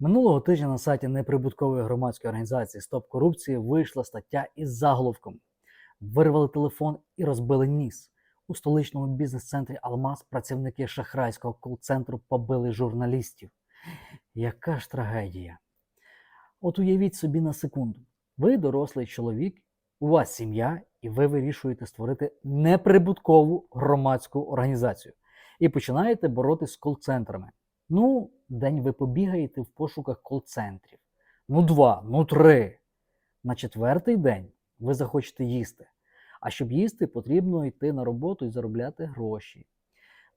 Минулого тижня на сайті неприбуткової громадської організації Стоп корупції вийшла стаття із заголовком Вирвали телефон і розбили ніс. У столичному бізнес-центрі Алмаз працівники шахрайського кол-центру побили журналістів. Яка ж трагедія? От уявіть собі на секунду. Ви дорослий чоловік, у вас сім'я, і ви вирішуєте створити неприбуткову громадську організацію і починаєте боротися з кол-центрами. Ну, день ви побігаєте в пошуках кол-центрів. Ну, два, ну три. На четвертий день ви захочете їсти. А щоб їсти, потрібно йти на роботу і заробляти гроші.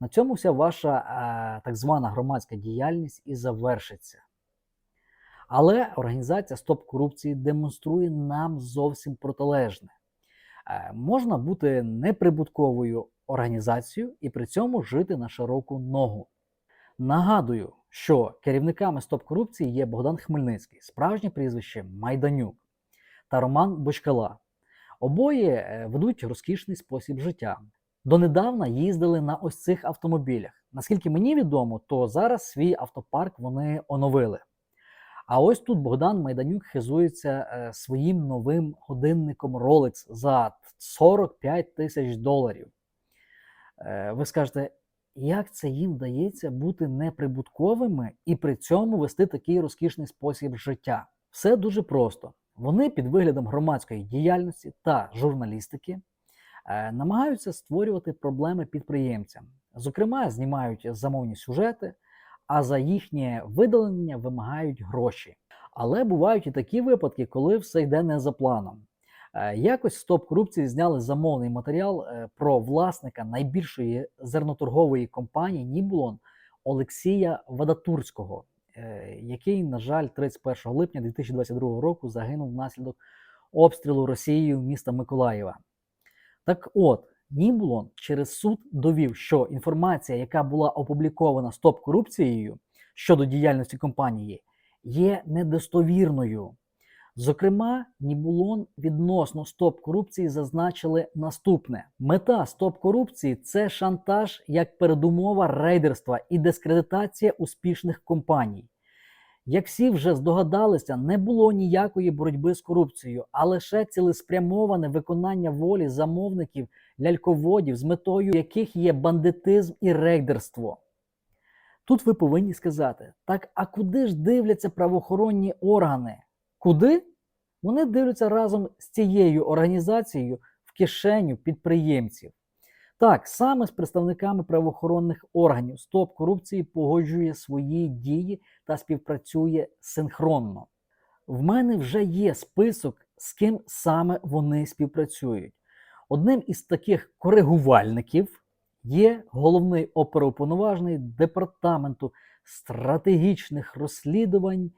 На цьому вся ваша е, так звана громадська діяльність і завершиться. Але організація Стоп корупції демонструє нам зовсім протилежне. Е, можна бути неприбутковою організацією і при цьому жити на широку ногу. Нагадую, що керівниками Стоп корупції є Богдан Хмельницький, справжнє прізвище Майданюк та Роман Бочкала. Обоє е, ведуть розкішний спосіб життя. Донедавна їздили на ось цих автомобілях. Наскільки мені відомо, то зараз свій автопарк вони оновили. А ось тут Богдан Майданюк хизується е, своїм новим годинником Rolex за 45 тисяч доларів. Е, ви скажете, як це їм вдається бути неприбутковими і при цьому вести такий розкішний спосіб життя? Все дуже просто. Вони під виглядом громадської діяльності та журналістики е, намагаються створювати проблеми підприємцям. Зокрема, знімають замовні сюжети, а за їхнє видалення вимагають гроші. Але бувають і такі випадки, коли все йде не за планом. Е, Якось стоп корупції зняли замовний матеріал е, про власника найбільшої зерноторгової компанії Нібулон Олексія Вадатурського, е, який, на жаль, 31 липня 2022 року загинув внаслідок обстрілу Росією міста Миколаєва. Так от, Нібулон через суд довів, що інформація, яка була опублікована стоп корупцією щодо діяльності компанії, є недостовірною. Зокрема, Нібулон відносно стоп корупції зазначили наступне: мета стоп корупції це шантаж як передумова рейдерства і дискредитація успішних компаній. Як всі вже здогадалися, не було ніякої боротьби з корупцією, а лише цілеспрямоване виконання волі замовників ляльководів, з метою яких є бандитизм і рейдерство. Тут ви повинні сказати: так, а куди ж дивляться правоохоронні органи? Куди? Вони дивляться разом з цією організацією в кишеню підприємців. Так, саме з представниками правоохоронних органів Стоп корупції погоджує свої дії та співпрацює синхронно. В мене вже є список, з ким саме вони співпрацюють. Одним із таких коригувальників є головний оперуповноважений департаменту стратегічних розслідувань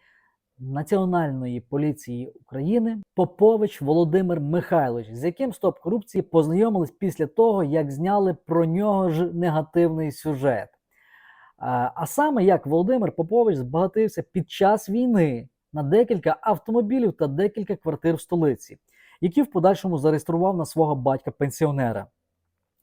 Національної поліції України Попович Володимир Михайлович, з яким стоп корупції познайомились після того, як зняли про нього ж негативний сюжет. А, саме як Володимир Попович збагатився під час війни на декілька автомобілів та декілька квартир в столиці, які в подальшому зареєстрував на свого батька-пенсіонера,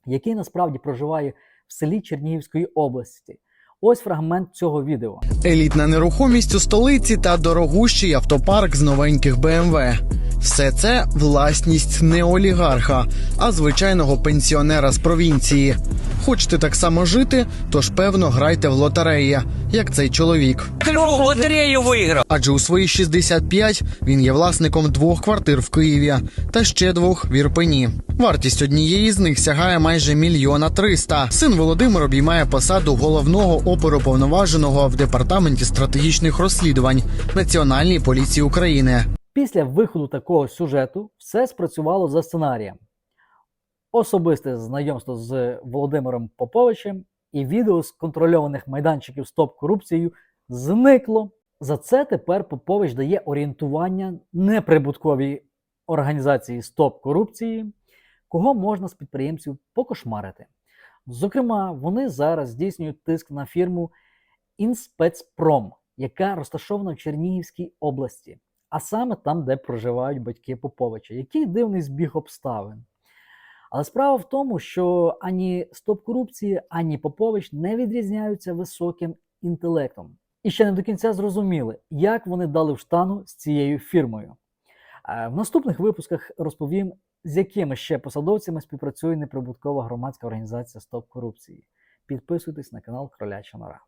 який насправді проживає в селі Чернігівської області. Ось фрагмент цього відео. елітна нерухомість у столиці та дорогущий автопарк з новеньких БМВ. Все це власність не олігарха, а звичайного пенсіонера з провінції. Хочете так само жити, тож певно грайте в лотереї, як цей чоловік. лотерею виграв. Адже у свої 65 він є власником двох квартир в Києві та ще двох в Ірпені. Вартість однієї з них сягає майже мільйона триста. Син Володимир обіймає посаду головного оперуповноваженого в департаменті стратегічних розслідувань Національній поліції України. Після виходу такого сюжету все спрацювало за сценарієм. Особисте знайомство з Володимиром Поповичем і відео з контрольованих майданчиків стоп корупцією зникло. За це тепер Попович дає орієнтування неприбутковій організації Стоп корупції, кого можна з підприємців покошмарити. Зокрема, вони зараз здійснюють тиск на фірму Інспецпром, яка розташована в Чернігівській області, а саме там, де проживають батьки Поповича. Який дивний збіг обставин. Але справа в тому, що ані стоп корупції, ані Попович не відрізняються високим інтелектом. І ще не до кінця зрозуміли, як вони дали в штану з цією фірмою. Е, В наступних випусках розповім, з якими ще посадовцями співпрацює неприбуткова громадська організація Стоп корупції. Підписуйтесь на канал Кроляча Нора.